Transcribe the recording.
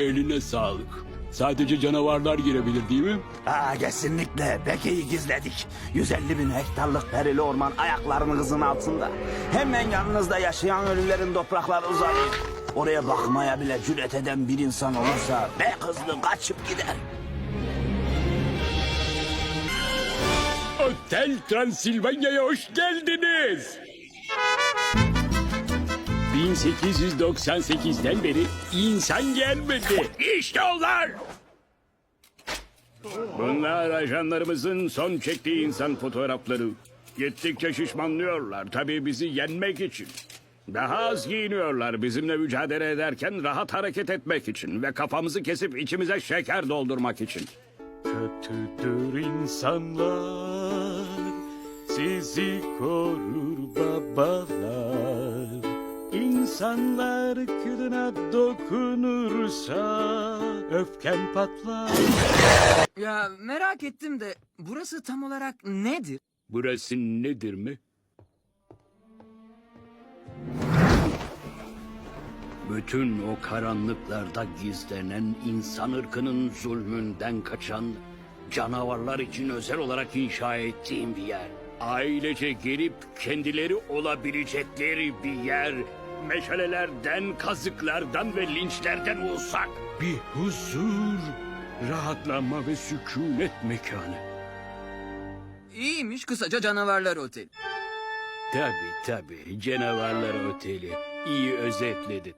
Eline sağlık. Sadece canavarlar girebilir değil mi? Aa, kesinlikle. Beke'yi gizledik. 150 bin hektarlık perili orman ayaklarımızın altında. Hemen yanınızda yaşayan ölülerin toprakları uzanıyor. Oraya bakmaya bile cüret eden bir insan olursa be hızlı kaçıp gider. Otel Transilvanya'ya hoş geldiniz. 1898'den beri insan gelmedi. İşte onlar. Bunlar ajanlarımızın son çektiği insan fotoğrafları. Gittikçe şişmanlıyorlar tabii bizi yenmek için. Daha az giyiniyorlar bizimle mücadele ederken rahat hareket etmek için ve kafamızı kesip içimize şeker doldurmak için. Kötüdür insanlar, sizi korur babalar. İnsanlar kılına dokunursa öfken patlar. Ya merak ettim de burası tam olarak nedir? Burası nedir mi? Bütün o karanlıklarda gizlenen insan ırkının zulmünden kaçan canavarlar için özel olarak inşa ettiğim bir yer. Ailece gelip kendileri olabilecekleri bir yer. Meşalelerden, kazıklardan ve linçlerden uzak. Bir huzur, rahatlanma ve sükunet mekanı. İyiymiş kısaca canavarlar oteli. Tabii tabii canavarlar oteli. İyi özetledin.